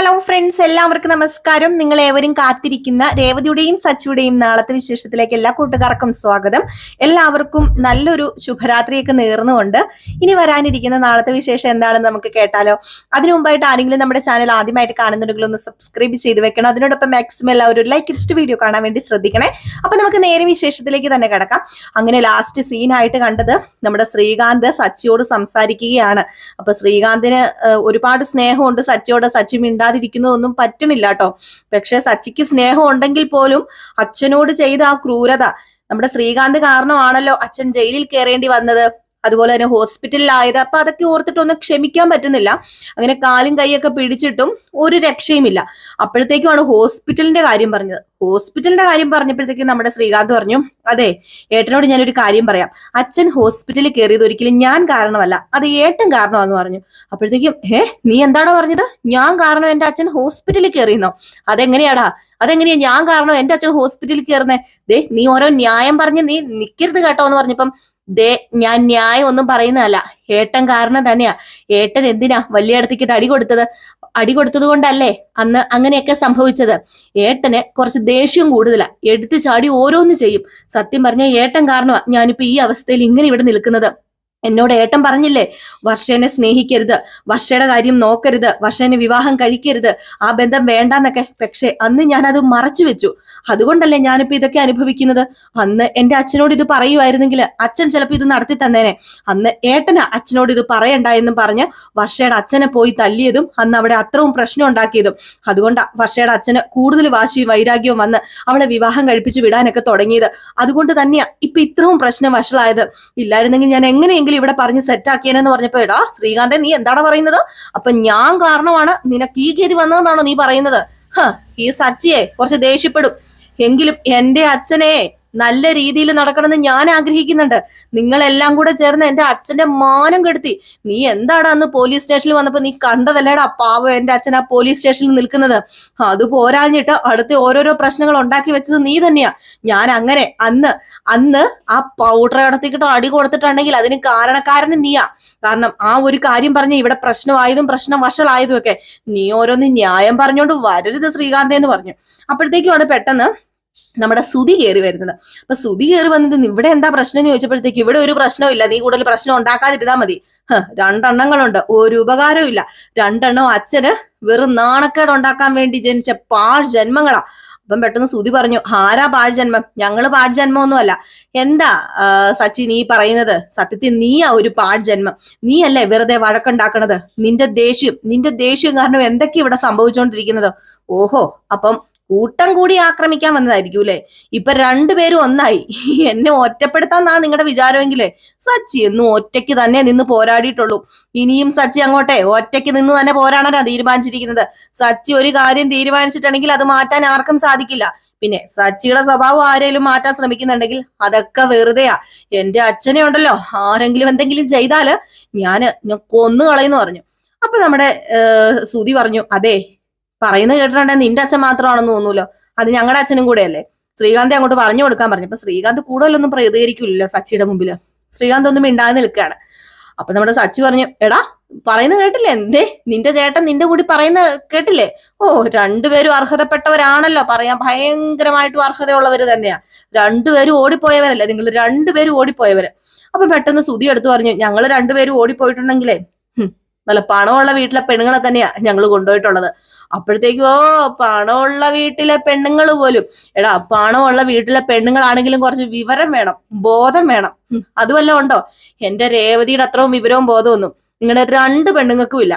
Hello friends എല്ലാവർക്കും നമസ്കാരം. നിങ്ങൾ ഏവരും കാത്തിരിക്കുന്ന രേവതിയുടെയും സച്ചിയുടെയും നാളത്തെ വിശേഷത്തിലേക്ക് എല്ലാ കൂട്ടുകാർക്കും സ്വാഗതം. എല്ലാവർക്കും നല്ലൊരു ശുഭരാത്രിയൊക്കെ നേർന്നുകൊണ്ട് ഇനി വരാനിരിക്കുന്ന നാളത്തെ വിശേഷം എന്താണെന്ന് നമുക്ക് കേട്ടാലോ? അതിനു മുമ്പായിട്ട് ആരെങ്കിലും നമ്മുടെ ചാനൽ ആദ്യമായിട്ട് കാണുന്നുണ്ടെങ്കിൽ ഒന്ന് സബ്സ്ക്രൈബ് ചെയ്ത് വെക്കണം. അതിനോടൊപ്പം മാക്സിമം എല്ലാവരും ലൈക്ക് ഇടിച്ചിട്ട് വീഡിയോ കാണാൻ വേണ്ടി ശ്രദ്ധിക്കണേ. അപ്പൊ നമുക്ക് നേരെ വിശേഷത്തിലേക്ക് തന്നെ കിടക്കാം. അങ്ങനെ ലാസ്റ്റ് സീനായിട്ട് കണ്ടത് നമ്മുടെ ശ്രീകാന്ത് സച്ചിയോട് സംസാരിക്കുകയാണ്. അപ്പൊ ശ്രീകാന്തിന് ഒരുപാട് സ്നേഹമുണ്ട് സച്ചിയോട്. സച്ചി മിണ്ടാതിരിക്കുന്നതൊന്നും പറ്റണില്ല കേട്ടോ പക്ഷെ സച്ചിക്ക് സ്നേഹം ഉണ്ടെങ്കിൽ പോലും അച്ഛനോട് ചെയ്ത ആ ക്രൂരത നമ്മുടെ ശ്രീകാന്ത് കാരണമാണല്ലോ അച്ഛൻ ജയിലിൽ കയറേണ്ടി വന്നത്. അതുപോലെ തന്നെ ഹോസ്പിറ്റലിലായത്. അപ്പൊ അതൊക്കെ ഓർത്തിട്ടൊന്നും ക്ഷമിക്കാൻ പറ്റുന്നില്ല. അങ്ങനെ കാലും കൈയൊക്കെ പിടിച്ചിട്ടും ഒരു രക്ഷയുമില്ല. അപ്പോഴത്തേക്കുമാണ് ഹോസ്പിറ്റലിന്റെ കാര്യം പറഞ്ഞത്. ഹോസ്പിറ്റലിന്റെ കാര്യം പറഞ്ഞപ്പോഴത്തേക്കും നമ്മുടെ ശ്രീകാന്ത് പറഞ്ഞു അതെ ഏട്ടനോട് ഞാനൊരു കാര്യം പറയാം. അച്ഛൻ ഹോസ്പിറ്റലിൽ കയറിയത് ഒരിക്കലും ഞാൻ കാരണമല്ല. അത് ഏട്ടൻ കാരണമാന്ന് പറഞ്ഞു. അപ്പോഴത്തേക്കും ഏ നീ എന്താണോ പറഞ്ഞത്? ഞാൻ കാരണം എന്റെ അച്ഛൻ ഹോസ്പിറ്റലിൽ കയറിയെന്നോ? അതെങ്ങനെയാടാ? അതെങ്ങനെയാ ഞാൻ കാരണം എന്റെ അച്ഛൻ ഹോസ്പിറ്റലിൽ കയറുന്നേ? ദേ നീ ഓരോ ന്യായം പറഞ്ഞ് നീ നിക്കരുത് കേട്ടോ എന്ന് പറഞ്ഞപ്പം ദേ ഞാൻ ന്യായം ഒന്നും പറയുന്നതല്ല. ഏട്ടൻ കാരണം തന്നെയാ. ഏട്ടൻ എന്തിനാ വലിയ ഇടത്തേക്കിട്ട് അടി കൊടുത്തത്? അടി കൊടുത്തത് കൊണ്ടല്ലേ അന്ന് അങ്ങനെയൊക്കെ സംഭവിച്ചത്. ഏട്ടന് കുറച്ച് ദേഷ്യം കൂടുതലാ. എടുത്തു ചാടി ഓരോന്ന് ചെയ്യും. സത്യം പറഞ്ഞ ഏട്ടൻ കാരണമാ ഞാനിപ്പോ ഈ അവസ്ഥയിൽ ഇങ്ങനെ ഇവിടെ നിൽക്കുന്നത്. എന്നോട് ഏട്ടൻ പറഞ്ഞില്ലേ വർഷേനെ സ്നേഹിക്കരുത് വർഷയുടെ കാര്യം നോക്കരുത് വർഷേനെ വിവാഹം കഴിക്കരുത് ആ ബന്ധം വേണ്ടെന്നൊക്കെ. പക്ഷേ അന്ന് ഞാൻ അത് മറച്ചു വെച്ചു. അതുകൊണ്ടല്ലേ ഞാനിപ്പോ ഇതൊക്കെ അനുഭവിക്കുന്നത്? അന്ന് എന്റെ അച്ഛനോട് ഇത് പറയുമായിരുന്നെങ്കിൽ അച്ഛൻ ചിലപ്പോൾ ഇത് നടത്തി തന്നേനെ. അന്ന് ഏട്ടന് അച്ഛനോട് ഇത് പറയണ്ട എന്നും പറഞ്ഞ് വർഷയുടെ അച്ഛനെ പോയി തല്ലിയതും അന്ന് അവിടെ അത്രയും പ്രശ്നം ഉണ്ടാക്കിയതും. അതുകൊണ്ട് വർഷയുടെ അച്ഛന് കൂടുതൽ വാശിയും വൈരാഗ്യവും വന്ന് അവളെ വിവാഹം കഴിപ്പിച്ച് വിടാനൊക്കെ തുടങ്ങിയത്. അതുകൊണ്ട് തന്നെയാ ഇപ്പൊ ഇത്രയും പ്രശ്നം വഷളായത്. ഇല്ലായിരുന്നെങ്കിൽ ഞാൻ എങ്ങനെയെങ്കിലും ഇവിടെ പറഞ്ഞ് സെറ്റാക്കിയെന്ന് പറഞ്ഞപ്പോ എടാ ശ്രീകാന്തെ നീ എന്താണ് പറയുന്നത്? അപ്പൊ ഞാൻ കാരണമാണ് നിനക്ക് ഈ ഗതി വന്നതെന്നാണോ നീ പറയുന്നത്? ഹീ സച്ചിയെ കുറച്ച് ദേഷ്യപ്പെടും. എങ്കിലും എന്റെ അച്ഛനെ നല്ല രീതിയിൽ നടക്കണമെന്ന് ഞാൻ ആഗ്രഹിക്കുന്നുണ്ട്. നിങ്ങളെല്ലാം കൂടെ ചേർന്ന് എന്റെ അച്ഛന്റെ മാനം കെടുത്തി. നീ എന്താണ് അന്ന് പോലീസ് സ്റ്റേഷനിൽ വന്നപ്പോ നീ കണ്ടതല്ലേടാ പാവം എന്റെ അച്ഛൻ ആ പോലീസ് സ്റ്റേഷനിൽ നിൽക്കുന്നത്? അത് പോരാഞ്ഞിട്ട് അടുത്ത ഓരോരോ പ്രശ്നങ്ങൾ ഉണ്ടാക്കി വെച്ചത് നീ തന്നെയാ. ഞാൻ അങ്ങനെ അന്ന് അന്ന് ആ പൗഡർ കടത്തിക്കിട്ട് അടി കൊടുത്തിട്ടുണ്ടെങ്കിൽ അതിന് കാരണക്കാരന് നീയാ. കാരണം ആ ഒരു കാര്യം പറഞ്ഞ് ഇവിടെ പ്രശ്നമായതും പ്രശ്നം വഷളായതും ഒക്കെ നീ ഓരോന്ന് ന്യായം പറഞ്ഞോണ്ട് വരരുത് ശ്രീകാന്ത് എന്ന് പറഞ്ഞു. അപ്പോഴത്തേക്കുമാണ് പെട്ടെന്ന് നമ്മുടെ സുതി കയറി വരുന്നത്. അപ്പൊ സുതി കയറി വന്നത് ഇവിടെ എന്താ പ്രശ്നം എന്ന് ചോദിച്ചപ്പോഴത്തേക്ക് ഇവിടെ ഒരു പ്രശ്നവും ഇല്ല. നീ കൂടുതൽ പ്രശ്നം ഉണ്ടാക്കാതിരുന്നാ മതി. രണ്ടെണ്ണങ്ങളുണ്ട്. ഒരു ഉപകാരവും ഇല്ല. രണ്ടെണ്ണം അച്ഛന് വെറും നാണക്കേട് ഉണ്ടാക്കാൻ വേണ്ടി ജനിച്ച പാഴ് ജന്മങ്ങളാ അപ്പം പെട്ടെന്ന് സുതി പറഞ്ഞു ആരാ പാഴ് ജന്മം ഞങ്ങൾ പാഴ് ജന്മമൊന്നുമല്ല എന്താ സച്ചിൻ ഈ നീ പറയുന്നത്? സത്യത്തിൽ നീയാ ഒരു പാഴ് ജന്മം നീയല്ലേ വെറുതെ വഴക്കുണ്ടാക്കണത്? നിന്റെ ദേഷ്യം നിന്റെ ദേഷ്യം കാരണം എന്തൊക്കെ ഇവിടെ സംഭവിച്ചുകൊണ്ടിരിക്കുന്നത് ഓഹോ അപ്പം കൂട്ടം കൂടി ആക്രമിക്കാൻ വന്നതായിരിക്കും അല്ലെ ഇപ്പൊ രണ്ടുപേരും ഒന്നായി. എന്നെ ഒറ്റപ്പെടുത്താന്നാണ് നിങ്ങളുടെ വിചാരമെങ്കിലേ. സച്ചി എന്നും ഒറ്റയ്ക്ക് തന്നെ നിന്ന് പോരാടിയിട്ടുള്ളൂ. ഇനിയും സച്ചി അങ്ങോട്ടെ. ഒറ്റയ്ക്ക് നിന്ന് തന്നെ പോരാടാനാ തീരുമാനിച്ചിരിക്കുന്നത്. സച്ചി ഒരു കാര്യം തീരുമാനിച്ചിട്ടുണ്ടെങ്കിൽ അത് മാറ്റാൻ ആർക്കും സാധിക്കില്ല. പിന്നെ സച്ചിയുടെ സ്വഭാവം ആരെങ്കിലും മാറ്റാൻ ശ്രമിക്കുന്നുണ്ടെങ്കിൽ അതൊക്കെ വെറുതെയാ. എന്റെ അച്ഛനെ ഉണ്ടല്ലോ. ആരെങ്കിലും എന്തെങ്കിലും ചെയ്താൽ ഞാൻ കൊന്നു കളയെന്ന് പറഞ്ഞു. അപ്പൊ നമ്മുടെ സുതി പറഞ്ഞു അതെ പറയുന്നത് കേട്ടിട്ടുണ്ടെങ്കിൽ നിന്റെ അച്ഛൻ മാത്രമാണെന്ന് തോന്നൂലോ? അത് ഞങ്ങളുടെ അച്ഛനും കൂടെയല്ലേ? ശ്രീകാന്ത് അങ്ങോട്ട് പറഞ്ഞു കൊടുക്കാൻ പറഞ്ഞു. അപ്പൊ ശ്രീകാന്ത് കൂടുതലൊന്നും പ്രതികരിക്കില്ലല്ലോ സച്ചിയുടെ മുമ്പിൽ. ശ്രീകാന്ത് ഒന്നും മിണ്ടാതെ നിൽക്കുകയാണ്. അപ്പൊ നമ്മുടെ സച്ചി പറഞ്ഞു എടാ പറയുന്നത് കേട്ടില്ലേ? എന്തേ? നിന്റെ ചേട്ടൻ നിന്റെ കൂടി പറയുന്ന കേട്ടില്ലേ? ഓ രണ്ടുപേരും അർഹതപ്പെട്ടവരാണല്ലോ. പറയാൻ ഭയങ്കരമായിട്ടും അർഹതയുള്ളവര് തന്നെയാ. രണ്ടുപേരും ഓടിപ്പോയവരല്ലേ? നിങ്ങൾ രണ്ടുപേരും ഓടിപ്പോയവര്. അപ്പൊ പെട്ടെന്ന് സുതി എടുത്തു പറഞ്ഞു ഞങ്ങൾ രണ്ടുപേരും ഓടിപ്പോയിട്ടുണ്ടെങ്കിലേ നല്ല പണമുള്ള വീട്ടിലെ പെണ്ണുങ്ങളെ തന്നെയാ ഞങ്ങൾ കൊണ്ടുപോയിട്ടുള്ളത്. അപ്പോഴത്തേക്കും ഓ പണമുള്ള വീട്ടിലെ പെണ്ണുങ്ങൾ പോലും. എടാ പണമുള്ള വീട്ടിലെ പെണ്ണുങ്ങളാണെങ്കിലും കുറച്ച് വിവരം വേണം ബോധം വേണം. അതുമല്ല ഉണ്ടോ? എന്റെ രേവതിയുടെ അത്രയും വിവരവും ബോധമൊന്നും നിങ്ങളുടെ രണ്ട് പെണ്ണുങ്ങൾക്കും ഇല്ല.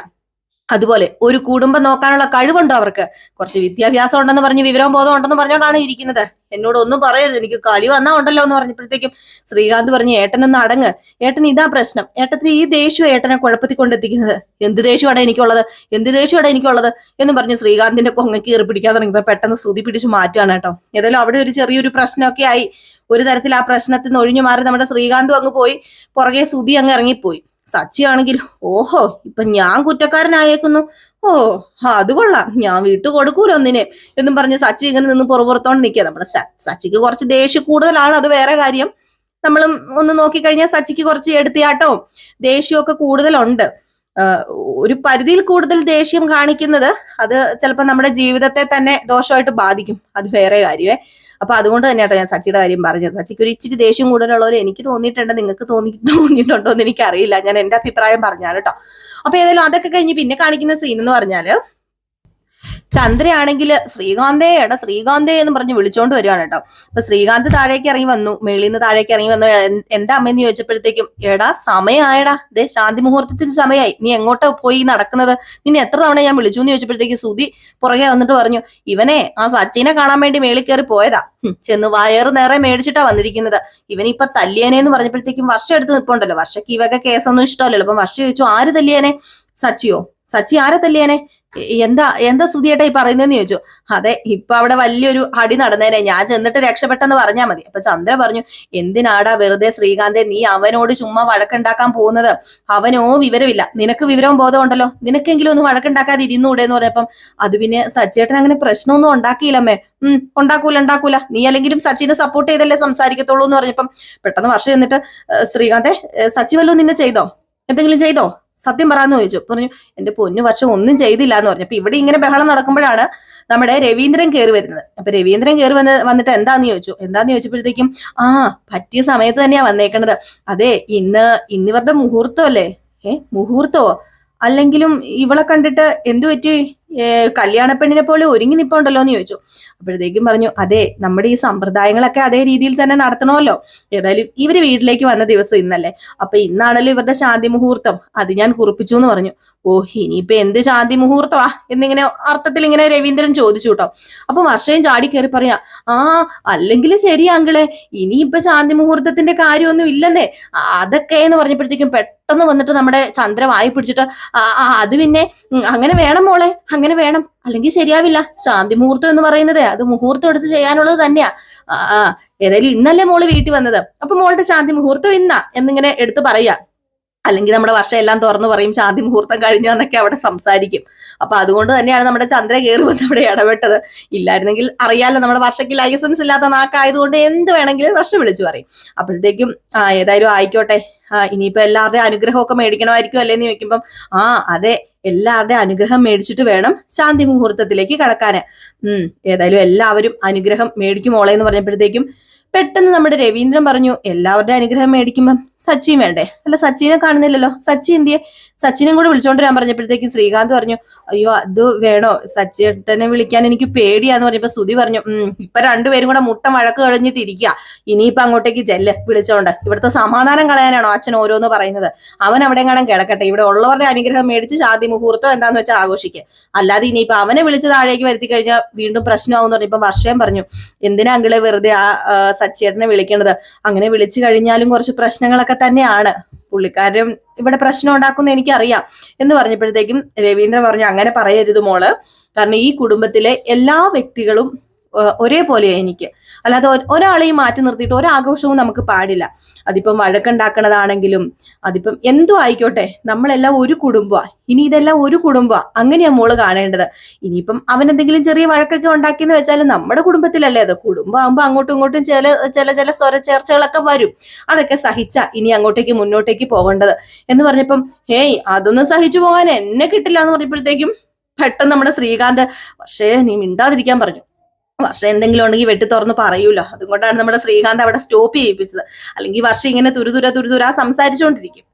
അതുപോലെ ഒരു കുടുംബം നോക്കാനുള്ള കഴിവുണ്ടോ അവർക്ക്? കുറച്ച് വിദ്യാഭ്യാസം ഉണ്ടെന്ന് പറഞ്ഞ് വിവരവും ബോധം ഉണ്ടെന്ന് പറഞ്ഞോണ്ടാണ് ഇരിക്കുന്നത്. എന്നോട് ഒന്നും പറയരുത്. എനിക്ക് കലി വന്നാ ഉണ്ടല്ലോ എന്ന് പറഞ്ഞപ്പോഴത്തേക്കും ശ്രീകാന്ത് പറഞ്ഞു ഏട്ടനൊന്ന് അടങ്ങ്. ഏട്ടൻ ഇതാ പ്രശ്നം. ഏട്ടത്തിന് ഈ ദേഷ്യം ഏട്ടനെ കുഴപ്പത്തിൽ കൊണ്ടെത്തിക്കുന്നത്. എന്ത് ദേഷ്യമാണ് എനിക്കുള്ളത്? എന്ത് ദേഷ്യമാണ് എനിക്കുള്ളത്? എന്ന് പറഞ്ഞ് ശ്രീകാന്തിന്റെ കൊങ്ങക്ക് കയറി പിടിക്കാൻ തുടങ്ങിയപ്പോ പെട്ടെന്ന് സ്തുതി പിടിച്ച് മാറ്റുകയാണ് കേട്ടോ. ഏതായാലും അവിടെ ഒരു ചെറിയൊരു പ്രശ്നമൊക്കെ ആയി. ഒരു തരത്തിൽ ആ പ്രശ്നത്തിൽ നിന്ന് ഒഴിഞ്ഞു മാറി നമ്മുടെ ശ്രീകാന്തും അങ്ങ് പോയി. പുറകെ സ്തുതി അങ്ങ് ഇറങ്ങിപ്പോയി. സച്ചി ആണെങ്കിൽ ഓഹോ ഇപ്പൊ ഞാൻ കുറ്റക്കാരനായേക്കുന്നു. ഓ അത് കൊള്ളാം. ഞാൻ വീട്ടു കൊടുക്കൂലോ ഒന്നിനെ? എന്നും പറഞ്ഞ് സച്ചി ഇങ്ങനെ നിന്ന് പുറപുറത്തോണ്ട് നിൽക്കുക നമ്മുടെ സച്ചിക്ക് കുറച്ച് ദേഷ്യം കൂടുതലാണ്. അത് വേറെ കാര്യം. നമ്മളും ഒന്ന് നോക്കിക്കഴിഞ്ഞാൽ സച്ചിക്ക് കുറച്ച് എടുത്തിയാട്ടവും ദേഷ്യമൊക്കെ കൂടുതലുണ്ട്. ഒരു പരിധിയിൽ കൂടുതൽ ദേഷ്യം കാണിക്കുന്നത് അത് ചിലപ്പോൾ നമ്മുടെ ജീവിതത്തെ തന്നെ ദോഷമായിട്ട് ബാധിക്കും. അത് വേറെ കാര്യമേ. അപ്പൊ അതുകൊണ്ട് തന്നെയാട്ടോ ഞാൻ സച്ചിയുടെ കാര്യം പറഞ്ഞത്. സച്ചിക്ക് ഒരു ഇച്ചിരി ദേഷ്യം കൂടുതലുള്ളവർ എനിക്ക് തോന്നിയിട്ടുണ്ട് നിങ്ങൾക്ക് തോന്നി തോന്നിയിട്ടുണ്ടോ എന്ന് എനിക്കറിയില്ല. ഞാൻ എന്റെ അഭിപ്രായം പറഞ്ഞാണ് കേട്ടോ. അപ്പൊ ഏതായാലും അതൊക്കെ കഴിഞ്ഞ് പിന്നെ കാണിക്കുന്ന സീൻ എന്ന് പറഞ്ഞാൽ ചന്ദ്രയാണെങ്കിൽ ശ്രീകാന്തേ എടാ ശ്രീകാന്തേ എന്ന് പറഞ്ഞ് വിളിച്ചോണ്ട് വരുവാണ് കേട്ടോ. അപ്പൊ ശ്രീകാന്ത് താഴേക്ക് ഇറങ്ങി വന്നു മേളിൽ നിന്ന് താഴേക്ക് ഇറങ്ങി വന്നു. എന്താ അമ്മയെന്ന് ചോദിച്ചപ്പോഴത്തേക്കും എടാ സമയമായടാ ദേ ശാന്തി മുഹൂർത്തത്തിന് സമയമായി നീ എങ്ങോട്ടാ പോയി നടക്കുന്നത്? നിന്നെ എത്ര തവണ ഞാൻ വിളിച്ചു എന്ന് ചോദിച്ചപ്പോഴത്തേക്ക് സുധി പുറകെ വന്നിട്ട് പറഞ്ഞു ഇവനെ ആ സച്ചിനെ കാണാൻ വേണ്ടി മേളിൽ കയറി പോയതാ. ചെന്ന് വയറ് നേരെ മേടിച്ചിട്ടാ വന്നിരിക്കുന്നത്. ഇവനിപ്പൊ തല്ലിയനെ എന്ന് പറഞ്ഞപ്പോഴത്തേക്കും വർഷം എടുത്ത് നിൽപ്പുണ്ടല്ലോ വർഷക്ക് ഇവക്കെ വക കേസൊന്നും ഇഷ്ടമല്ലല്ലോ. അപ്പൊ വർഷം ചോദിച്ചു ആര് തല്ലിയനെ? സച്ചിയോ? സച്ചി ആരെ തല്ലിയനെ? എന്താ എന്താ സ്തുതിയേട്ടാ ഈ പറയുന്നതെന്ന് ചോദിച്ചു. അതെ ഇപ്പൊ അവിടെ വലിയൊരു അടി നടന്നേനെ. ഞാൻ ചെന്നിട്ട് രക്ഷപ്പെട്ടെന്ന് പറഞ്ഞാൽ മതി. അപ്പൊ ചന്ദ്ര പറഞ്ഞു എന്തിനാടാ വെറുതെ ശ്രീകാന്തെ നീ അവനോട് ചുമ്മാ വഴക്കുണ്ടാക്കാൻ പോകുന്നത്? അവനോ വിവരമില്ല. നിനക്ക് വിവരവും ബോധമുണ്ടല്ലോ നിനക്കെങ്കിലും ഒന്ന് വഴക്കുണ്ടാക്കാതെ ഇരുന്നൂടെ എന്ന് പറഞ്ഞപ്പം അത് പിന്നെ സച്ചേട്ടൻ അങ്ങനെ പ്രശ്നമൊന്നും ഉണ്ടാക്കിയില്ലമ്മേ. ഉം ഉണ്ടാക്കൂല ഉണ്ടാക്കൂല. നീ അല്ലെങ്കിലും സച്ചിനെ സപ്പോർട്ട് ചെയ്തല്ലേ സംസാരിക്കത്തുള്ളൂ എന്ന് പറഞ്ഞപ്പം പെട്ടെന്ന് വർഷം എന്നിട്ട് "ഏ, ശ്രീകാന്തെ സച്ചി നിന്നെ ചെയ്തോ? എന്തെങ്കിലും ചെയ്തോ? സത്യം പറയാന്ന് ചോദിച്ചു. പറഞ്ഞു എന്റെ പൊന്നു വർഷം ഒന്നും ചെയ്തില്ല എന്ന് പറഞ്ഞു. അപ്പൊ ഇവിടെ ഇങ്ങനെ ബഹളം നടക്കുമ്പോഴാണ് നമ്മുടെ രവീന്ദ്രൻ കയറി വരുന്നത്. അപ്പൊ രവീന്ദ്രൻ കയറി വന്ന് വന്നിട്ട് എന്താന്ന് ചോദിച്ചു? എന്താന്ന് ചോദിച്ചപ്പോഴത്തേക്കും ആ പറ്റിയ സമയത്ത് തന്നെയാ വന്നേക്കണത്. അതെ ഇന്ന് ഇന്നിവരുടെ മുഹൂർത്തം അല്ലേ ഏഹ് മുഹൂർത്തമോ? അല്ലെങ്കിലും ഇവളെ കണ്ടിട്ട് എന്തു പറ്റി? ഏ, കല്യാണ പെണ്ണിനെ പോലെ ഒരുങ്ങി നിപ്പുണ്ടല്ലോ എന്ന് ചോദിച്ചു. അപ്പോഴത്തേക്കും പറഞ്ഞു അതെ നമ്മുടെ ഈ സമ്പ്രദായങ്ങളൊക്കെ അതേ രീതിയിൽ തന്നെ നടത്തണമല്ലോ. ഏതായാലും ഇവർ വീട്ടിലേക്ക് വന്ന ദിവസം ഇന്നല്ലേ. അപ്പൊ ഇന്നാണല്ലോ ഇവരുടെ ശാന്തി മുഹൂർത്തം. അത് ഞാൻ കുറിപ്പിച്ചു എന്ന് പറഞ്ഞു. ഓ ഇനിയിപ്പൊ എന്ത് ശാന്തി മുഹൂർത്തമാ? എന്നിങ്ങനെ അർത്ഥത്തിൽ ഇങ്ങനെ രവീന്ദ്രൻ ചോദിച്ചു കേട്ടോ. അപ്പൊ വർഷയും ചാടി കയറി പറയാ ആ അല്ലെങ്കിൽ ശരി അങ്കിളെ ഇനിയിപ്പൊ ശാന്തി മുഹൂർത്തത്തിന്റെ കാര്യമൊന്നും ഇല്ലെന്നേ. അതൊക്കെ എന്ന് പറഞ്ഞപ്പോഴത്തേക്കും പെട്ടെന്ന് വന്നിട്ട് നമ്മുടെ ചന്ദ്ര വായി പിടിച്ചിട്ട് "ആ, ആ, അത് പിന്നെ അങ്ങനെ വേണം മോളെ അങ്ങനെ വേണം. അല്ലെങ്കിൽ ശരിയാവില്ല. ശാന്തി മുഹൂർത്തം എന്ന് പറയുന്നത് അത് മുഹൂർത്തം എടുത്ത് ചെയ്യാനുള്ളത് തന്നെയാ. ആ ഏതായാലും ഇന്നല്ലേ മോൾ വീട്ടിൽ വന്നത്. അപ്പൊ മോളുടെ ശാന്തി മുഹൂർത്തം ഇന്നാ എന്നിങ്ങനെ എടുത്ത് പറയാ. അല്ലെങ്കിൽ നമ്മുടെ വർഷം എല്ലാം തുറന്നു പറയും ശാന്തി മുഹൂർത്തം കഴിഞ്ഞു എന്നൊക്കെ അവിടെ സംസാരിക്കും. അപ്പൊ അതുകൊണ്ട് തന്നെയാണ് നമ്മുടെ ചന്ദ്ര കയറി വന്ന് അവിടെ ഇടപെട്ടത്. ഇല്ലായിരുന്നെങ്കിൽ അറിയാലോ നമ്മുടെ വർഷയ്ക്ക് ലൈസൻസ് ഇല്ലാത്ത നാക്കായതുകൊണ്ട് എന്ത് വേണമെങ്കിലും വർഷം വിളിച്ചു പറയും. അപ്പോഴത്തേക്കും ആ ഏതായാലും ആയിക്കോട്ടെ. ആ ഇനിയിപ്പോ എല്ലാവരുടെയും അനുഗ്രഹമൊക്കെ മേടിക്കണമായിരിക്കും അല്ലേന്ന് ചോദിക്കുമ്പം ആ അതെ. എല്ലാവരുടെയും അനുഗ്രഹം മേടിച്ചിട്ട് വേണം ശാന്തി മുഹൂർത്തത്തിലേക്ക് കടക്കാന്. ഉം ഏതായാലും എല്ലാവരും അനുഗ്രഹം മേടിക്കും മോളെ എന്ന് പറഞ്ഞപ്പോഴത്തേക്കും പെട്ടെന്ന് നമ്മുടെ രവീന്ദ്രൻ പറഞ്ഞു എല്ലാവരുടെയും അനുഗ്രഹം മേടിക്കുമ്പം സച്ചിൻ വേണ്ടേ? അല്ല സച്ചിനെ കാണുന്നില്ലല്ലോ. സച്ചി എന്തിയെ? സച്ചിനും കൂടെ വിളിച്ചോണ്ട് ഞാൻ പറഞ്ഞപ്പോഴത്തേക്കും ശ്രീകാന്ത് പറഞ്ഞു അയ്യോ അത് വേണോ? സച്ചിയേട്ടനെ വിളിക്കാൻ എനിക്ക് പേടിയാന്ന് പറഞ്ഞപ്പോ സുതി പറഞ്ഞു ഇപ്പൊ രണ്ടുപേരും കൂടെ മുട്ട വഴക്ക് കഴിഞ്ഞിട്ട് ഇരിക്കുക ഇനിയിപ്പൊ അങ്ങോട്ടേക്ക് ചെല്ല് വിളിച്ചോണ്ട്. ഇവിടുത്തെ സമാധാനം കളയാനാണോ അച്ഛൻ ഓരോന്ന് പറയുന്നത്? അവൻ അവിടെ കിടക്കട്ടെ. ഇവിടെ ഉള്ളവരുടെ അനുഗ്രഹം മേടിച്ച് ശാന്തി മുഹൂർത്തം എന്താന്ന് വെച്ചാൽ ആഘോഷിക്കുക അല്ലാതെ ഇനിയിപ്പൊ അവനെ വിളിച്ച് താഴേക്ക് വരുത്തി കഴിഞ്ഞാൽ വീണ്ടും പ്രശ്നമാവും പറഞ്ഞപ്പോ വർഷം പറഞ്ഞു എന്തിനാ അങ്കിളെ വെറുതെ ആ സച്ചേട്ടനെ വിളിക്കണത്? അങ്ങനെ വിളിച്ചു കഴിഞ്ഞാലും കുറച്ച് പ്രശ്നങ്ങളൊക്കെ തന്നെയാണ്. പുള്ളിക്കാരൻ ഇവിടെ പ്രശ്നം ഉണ്ടാക്കുന്ന എനിക്കറിയാം എന്ന് പറഞ്ഞപ്പോഴത്തേക്കും രവീന്ദ്രൻ പറഞ്ഞു അങ്ങനെ പറയരുത് മോൾ. കാരണം ഈ കുടുംബത്തിലെ എല്ലാ വ്യക്തികളും ഏഹ്, ഒരേപോലെയാ എനിക്ക്. അല്ലാതെ ഒരാളെയും മാറ്റി നിർത്തിയിട്ട് ഒരാഘോഷവും നമുക്ക് പാടില്ല. അതിപ്പം വഴക്കുണ്ടാക്കണതാണെങ്കിലും അതിപ്പം എന്തോ ആയിക്കോട്ടെ നമ്മളെല്ലാം ഒരു കുടുംബമാണ് ഇനി ഇതെല്ലാം ഒരു കുടുംബമാണ് അങ്ങനെയാ മോൾ കാണേണ്ടത്. ഇനിയിപ്പം അവൻ എന്തെങ്കിലും ചെറിയ വഴക്കൊക്കെ ഉണ്ടാക്കിയെന്ന് വെച്ചാൽ നമ്മുടെ കുടുംബത്തിലല്ലേ അത്. കുടുംബമാകുമ്പോൾ അങ്ങോട്ടും ഇങ്ങോട്ടും ചില ചില ചില സ്വര ചേർച്ചകളൊക്കെ വരും. അതൊക്കെ സഹിച്ച ഇനി അങ്ങോട്ടേക്ക് മുന്നോട്ടേക്ക് പോകേണ്ടത്. എന്ന് പറഞ്ഞപ്പം ഹേയ് അതൊന്നും സഹിച്ചു പോകാൻ എന്നെ കിട്ടില്ല എന്ന് പറഞ്ഞപ്പോഴത്തേക്കും പെട്ടെന്ന് നമ്മുടെ ശ്രീകാന്ത് പക്ഷേ നീ മിണ്ടാതിരിക്കാൻ പറഞ്ഞു. വർഷം എന്തെങ്കിലും ഉണ്ടെങ്കിൽ വെട്ടി തുറന്ന് പറയൂലോ. അതുകൊണ്ടാണ് നമ്മുടെ ശ്രീകാന്ത് അവിടെ സ്റ്റോപ്പ് ചെയ്യിപ്പിച്ചത്. അല്ലെങ്കിൽ വർഷം ഇങ്ങനെ തുരുതുര തുരുതുര സംസാരിച്ചുകൊണ്ടിരിക്കും.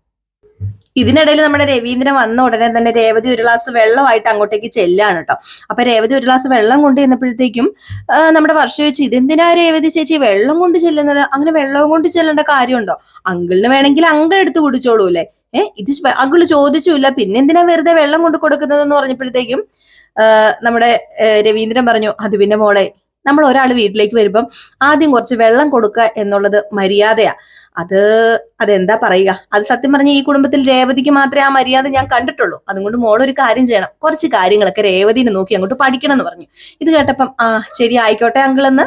ഇതിനിടയിൽ നമ്മുടെ രവീന്ദ്രൻ വന്ന ഉടനെ തന്നെ രേവതി ഒരു ഗ്ലാസ് വെള്ളമായിട്ട് അങ്ങോട്ടേക്ക് ചെല്ലാണ് കേട്ടോ. അപ്പൊ രേവതി ഒരു ഗ്ലാസ് വെള്ളം കൊണ്ട് ചെന്നപ്പോഴത്തേക്കും നമ്മുടെ വർഷം ചോദിച്ചു ഇതെന്തിനാ രേവതി ചേച്ചി വെള്ളം കൊണ്ട് ചെല്ലുന്നത്? അങ്ങനെ വെള്ളം കൊണ്ട് ചെല്ലേണ്ട കാര്യമുണ്ടോ? അങ്കിളിന് വേണമെങ്കിൽ അങ്കിൾ എടുത്ത് കുടിച്ചോളൂല്ലേ ഏഹ് ഇത് അങ്കിൾ ചോദിച്ചില്ല പിന്നെന്തിനാ വെറുതെ വെള്ളം കൊണ്ട് കൊടുക്കുന്നതെന്ന് പറഞ്ഞപ്പോഴത്തേക്കും നമ്മുടെ രവീന്ദ്രൻ പറഞ്ഞു അത് പിന്നെ മോളെ നമ്മൾ ഒരാൾ വീട്ടിലേക്ക് വരുമ്പം ആദ്യം കുറച്ച് വെള്ളം കൊടുക്കുക എന്നുള്ളത് മര്യാദയാ. അത് അതെന്താ പറയുക? അത് സത്യം പറഞ്ഞ ഈ കുടുംബത്തിൽ രേവതിക്ക് മാത്രമേ ആ മര്യാദ ഞാൻ കണ്ടിട്ടുള്ളൂ. അതുകൊണ്ട് മോൾ ഒരു കാര്യം ചെയ്യണം. കുറച്ച് കാര്യങ്ങളൊക്കെ രേവതിനെ നോക്കി അങ്ങോട്ട് പഠിക്കണം എന്ന് പറഞ്ഞു. ഇത് കേട്ടപ്പം ആ ശരി ആയിക്കോട്ടെ അങ്കിൾ എന്ന്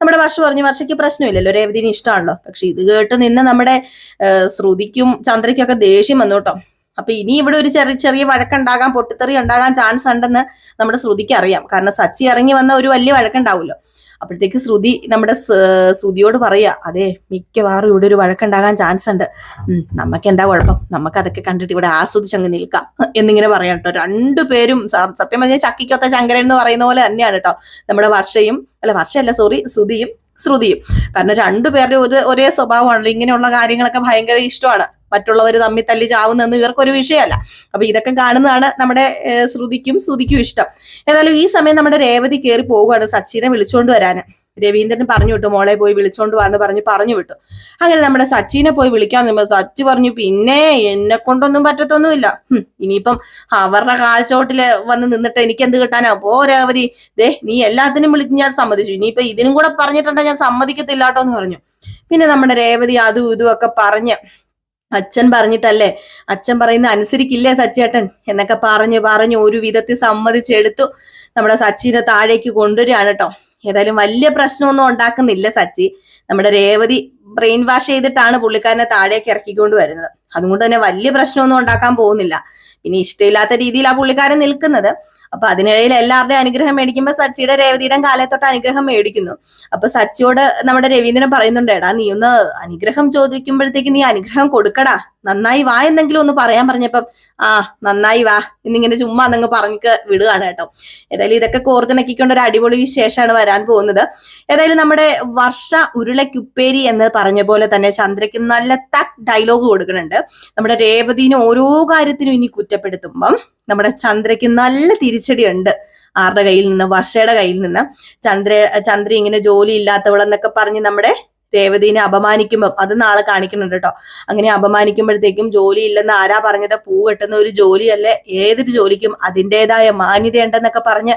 നമ്മുടെ വർഷ പറഞ്ഞു വർഷയ്ക്ക് പ്രശ്നമില്ലല്ലോ രേവതിന് ഇഷ്ടമാണല്ലോ പക്ഷെ ഇത് കേട്ട് നിന്ന് നമ്മുടെ ശ്രുതിക്കും ചന്ദ്രയ്ക്കും ഒക്കെ ദേഷ്യം വന്നു കേട്ടോ. അപ്പൊ ഇനി ഇവിടെ ഒരു ചെറിയ ചെറിയ വഴക്കുണ്ടാകാൻ പൊട്ടിത്തെറി ഉണ്ടാകാൻ ചാൻസ് ഉണ്ടെന്ന് നമ്മുടെ ശ്രുതിക്ക് അറിയാം. കാരണം സച്ചി ഇറങ്ങി വന്ന ഒരു വലിയ വഴക്കുണ്ടാവുമല്ലോ. അപ്പോഴത്തേക്ക് ശ്രുതി നമ്മുടെ ശ്രുതിയോട് പറയാ അതെ മിക്കവാറും ഇവിടെ ഒരു വഴക്കുണ്ടാകാൻ ചാൻസ് ഉണ്ട്. നമുക്ക് എന്താ കുഴപ്പം? നമുക്ക് അതൊക്കെ കണ്ടിട്ട് ഇവിടെ ആസ്വദിച്ചങ്ങ് നിൽക്കാം എന്നിങ്ങനെ പറയാം കേട്ടോ. രണ്ടുപേരും സത്യം പറഞ്ഞാൽ ചക്കിക്കൊത്ത ചങ്കരൻ എന്ന് പറയുന്ന പോലെ തന്നെയാണ് കേട്ടോ. നമ്മുടെ വർഷയും അല്ല വർഷയല്ല സോറി ശ്രുതിയും ശ്രുതിയും. കാരണം രണ്ടുപേരുടെ ഒരു ഒരേ സ്വഭാവമാണല്ലോ. ഇങ്ങനെയുള്ള കാര്യങ്ങളൊക്കെ ഭയങ്കര ഇഷ്ടമാണ്. മറ്റുള്ളവർ തമ്മിൽ തല്ലി ചാവുന്നതെന്ന് ഇവർക്കൊരു വിഷയമല്ല. അപ്പൊ ഇതൊക്കെ കാണുന്നതാണ് നമ്മുടെ ശ്രുതിക്കും ശ്രുതിക്കും ഇഷ്ടം. ഏതായാലും ഈ സമയം നമ്മുടെ രേവതി കയറി പോവുകയാണ് സച്ചിനെ വിളിച്ചോണ്ട് വരാന്. രവീന്ദ്രൻ പറഞ്ഞു വിട്ടു മോളെ പോയി വിളിച്ചോണ്ട് വാന്ന് പറഞ്ഞ് പറഞ്ഞു വിട്ടു. അങ്ങനെ നമ്മുടെ സച്ചിനെ പോയി വിളിക്കാൻ നിന്നുമ്പോ സച്ചി പറഞ്ഞു പിന്നെ എന്നെ കൊണ്ടൊന്നും പറ്റത്തൊന്നുമില്ല. ഇനിയിപ്പം അവരുടെ കാൽച്ചോട്ടിൽ വന്ന് നിന്നിട്ട് എനിക്ക് എന്ത് കിട്ടാനാ? പോ രേവതി. ദേ നീ എല്ലാത്തിനും വിളിച്ച് ഞാൻ സമ്മതിച്ചു. ഇനിയിപ്പൊ ഇതിനും കൂടെ പറഞ്ഞിട്ടുണ്ടെങ്കിൽ ഞാൻ സമ്മതിക്കത്തില്ലാട്ടോ എന്ന് പറഞ്ഞു. പിന്നെ നമ്മുടെ രേവതി അതും ഇതും ഒക്കെ പറഞ്ഞ് അച്ഛൻ പറഞ്ഞിട്ടല്ലേ? അച്ഛൻ പറയുന്ന അനുസരിക്കില്ലേ സച്ചേട്ടൻ എന്നൊക്കെ പറഞ്ഞു പറഞ്ഞു ഒരു വിധത്തിൽ സമ്മതിച്ചെടുത്തു. നമ്മുടെ സച്ചിനെ താഴേക്ക് കൊണ്ടുവരികയാണ് കേട്ടോ. ഏതായാലും വലിയ പ്രശ്നമൊന്നും ഉണ്ടാക്കുന്നില്ല സച്ചി. നമ്മുടെ രേവതി ബ്രെയിൻ വാഷ് ചെയ്തിട്ടാണ് പുള്ളിക്കാരനെ താഴേക്ക് ഇറക്കിക്കൊണ്ട് വരുന്നത്. അതുകൊണ്ട് തന്നെ വലിയ പ്രശ്നമൊന്നും ഉണ്ടാക്കാൻ പോകുന്നില്ല. ഇനി ഇഷ്ടമില്ലാത്ത രീതിയിലാണ് പുള്ളിക്കാരൻ നിൽക്കുന്നത്. അപ്പൊ അതിനിടയിൽ എല്ലാവരുടെയും അനുഗ്രഹം മേടിക്കുമ്പോൾ സച്ചിയുടെ രേവതിയുടെ കാലത്തൊട്ട് അനുഗ്രഹം മേടിക്കുന്നു. അപ്പൊ സച്ചിയോട് നമ്മുടെ രവീന്ദ്രൻ പറയുന്നുണ്ട് എടാ നീ ഒന്ന് അനുഗ്രഹം ചോദിക്കുമ്പോഴത്തേക്ക് നീ അനുഗ്രഹം കൊടുക്കടാ. നന്നായി വാ എന്നെങ്കിലും ഒന്ന് പറയാൻ പറഞ്ഞപ്പം ആ നന്നായി വാ. എന്നിങ്ങനെ ചുമ്മാ എന്നങ്ങ് പറഞ്ഞിട്ട് വിടുകയാണ് കേട്ടോ. ഏതായാലും ഇതൊക്കെ കോർത്തിണക്കിക്കൊണ്ട് ഒരു അടിപൊളി വിശേഷമാണ് വരാൻ പോകുന്നത്. ഏതായാലും നമ്മുടെ വർഷ ഉരുളക്കുപ്പേരി എന്ന് പറഞ്ഞ പോലെ തന്നെ ചന്ദ്രയ്ക്ക് നല്ല തക് ഡയലോഗ് കൊടുക്കുന്നുണ്ട്. നമ്മുടെ രേവതിനെ ഓരോ കാര്യത്തിനും ഇനി കുറ്റപ്പെടുത്തുമ്പം നമ്മുടെ ചന്ദ്രയ്ക്ക് നല്ല തിരിച്ചടി ഉണ്ട് ആരുടെ കയ്യിൽ നിന്ന് വർഷയുടെ കയ്യിൽ നിന്ന്. ചന്ദ്ര ചന്ദ്ര ഇങ്ങനെ ജോലി ഇല്ലാത്തവളെന്നൊക്കെ പറഞ്ഞ് നമ്മുടെ രേവതിനെ അപമാനിക്കുമ്പോൾ അത് നാളെ കാണിക്കുന്നുണ്ട് കേട്ടോ അങ്ങനെ അപമാനിക്കുമ്പോഴത്തേക്കും ജോലി ഇല്ലെന്ന് ആരാ പറഞ്ഞത്? പൂ കെട്ടുന്ന ഒരു ജോലിയല്ലേ? ഏതൊരു ജോലിക്കും അതിന്റെതായ മാന്യതയുണ്ടെന്നൊക്കെ പറഞ്ഞ്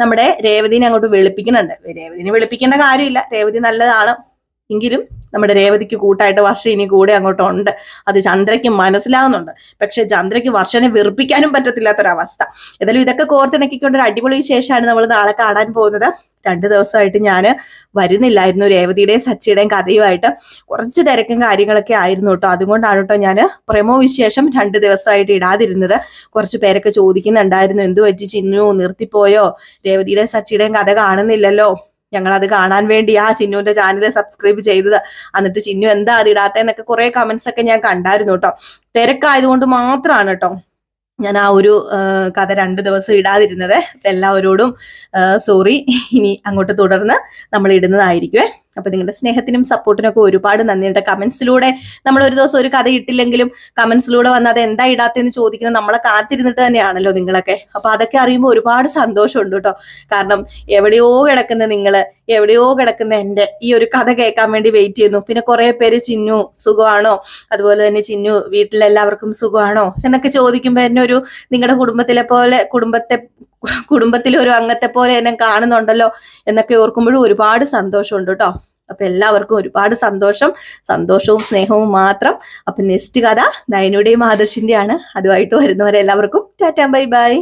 നമ്മുടെ രേവതിനെ അങ്ങോട്ട് വെളുപ്പിക്കുന്നുണ്ട്. രേവതിനെ വെളുപ്പിക്കേണ്ട കാര്യമില്ല. രേവതി നല്ലതാണ് എങ്കിലും നമ്മുടെ രേവതിക്ക് കൂട്ടായിട്ട് വർഷം ഇനി കൂടെ അങ്ങോട്ടുണ്ട്. അത് ചന്ദ്രയ്ക്ക് മനസ്സിലാവുന്നുണ്ട്. പക്ഷെ ചന്ദ്രയ്ക്ക് വർഷനെ വെറുപ്പിക്കാനും പറ്റത്തില്ലാത്തൊരവസ്ഥ. ഏതായാലും ഇതൊക്കെ കോർത്തിണക്കിക്കൊണ്ട് ഒരു അടിപൊളി വിശേഷമാണ് നമ്മൾ നാളെ കാണാൻ പോകുന്നത്. രണ്ട് ദിവസമായിട്ട് ഞാൻ വരുന്നില്ലായിരുന്നു. രേവതിയുടെയും സച്ചിയുടെയും കഥയുമായിട്ട് കുറച്ച് തിരക്കും കാര്യങ്ങളൊക്കെ ആയിരുന്നു കേട്ടോ. അതുകൊണ്ടാണ് കേട്ടോ ഞാൻ പ്രമോ വിശേഷം രണ്ട് ദിവസമായിട്ട് ഇടാതിരുന്നത്. കുറച്ച് പേരൊക്കെ ചോദിക്കുന്നുണ്ടായിരുന്നു എന്തു പറ്റി ചിന്നു? നിർത്തിപ്പോയോ? രേവതിയുടെയും സച്ചിയുടെയും കഥ കാണുന്നില്ലല്ലോ. ഞങ്ങൾ അത് കാണാൻ വേണ്ടി ആ ചിന്നുവിന്റെ ചാനൽ സബ്സ്ക്രൈബ് ചെയ്തത്. എന്നിട്ട് ചിന്നു എന്താ അത് ഇടാത്തെന്നൊക്കെ കുറെ കമന്റ്സ് ഒക്കെ ഞാൻ കണ്ടായിരുന്നു കേട്ടോ. തിരക്കായതുകൊണ്ട് മാത്രമാണ് കേട്ടോ. ഞാൻ ആ ഒരു കഥ രണ്ട് ദിവസം ഇടാതിരുന്നത്. എല്ലാവരോടും സോറി ഇനി അങ്ങോട്ട് തുടർന്ന് നമ്മൾ ഇടുന്നതായിരിക്കുമേ അപ്പൊ നിങ്ങളുടെ സ്നേഹത്തിനും സപ്പോർട്ടിനും ഒക്കെ ഒരുപാട് നന്ദിയുണ്ട്. കമന്റ്സിലൂടെ നമ്മൾ ഒരു ദിവസം ഒരു കഥ ഇട്ടില്ലെങ്കിലും കമന്റ്സിലൂടെ വന്ന് അത് എന്താ ഇടാത്തെന്ന് ചോദിക്കുന്നത് നമ്മളെ കാത്തിരുന്നിട്ട് തന്നെയാണല്ലോ നിങ്ങളൊക്കെ. അപ്പൊ അതൊക്കെ അറിയുമ്പോൾ ഒരുപാട് സന്തോഷമുണ്ട് കേട്ടോ. കാരണം എവിടെയോ കിടക്കുന്ന നിങ്ങൾ എവിടെയോ കിടക്കുന്ന എന്റെ ഈ ഒരു കഥ കേൾക്കാൻ വേണ്ടി വെയിറ്റ് ചെയ്യുന്നു. പിന്നെ കുറെ പേര് ചിന്നു സുഖമാണോ? അതുപോലെ തന്നെ ചിന്നു വീട്ടിലെല്ലാവർക്കും സുഖമാണോ? എന്നൊക്കെ ചോദിക്കുമ്പോൾ എന്നെ ഒരു നിങ്ങളുടെ കുടുംബത്തിലെ പോലെ കുടുംബത്തെ കുടുംബത്തിലെ ഒരു അംഗത്തെ പോലെ എന്നെ കാണുന്നുണ്ടല്ലോ എന്നൊക്കെ ഓർക്കുമ്പോഴും ഒരുപാട് സന്തോഷമുണ്ട് കേട്ടോ. അപ്പൊ എല്ലാവർക്കും ഒരുപാട് സന്തോഷം. സന്തോഷവും സ്നേഹവും മാത്രം. അപ്പൊ നെക്സ്റ്റ് കഥ നയനയുടെയും ആദർശിന്റെയാണ്. അതുമായിട്ട് വരുന്നവരെ എല്ലാവർക്കും ടാറ്റാ ബൈ ബൈ.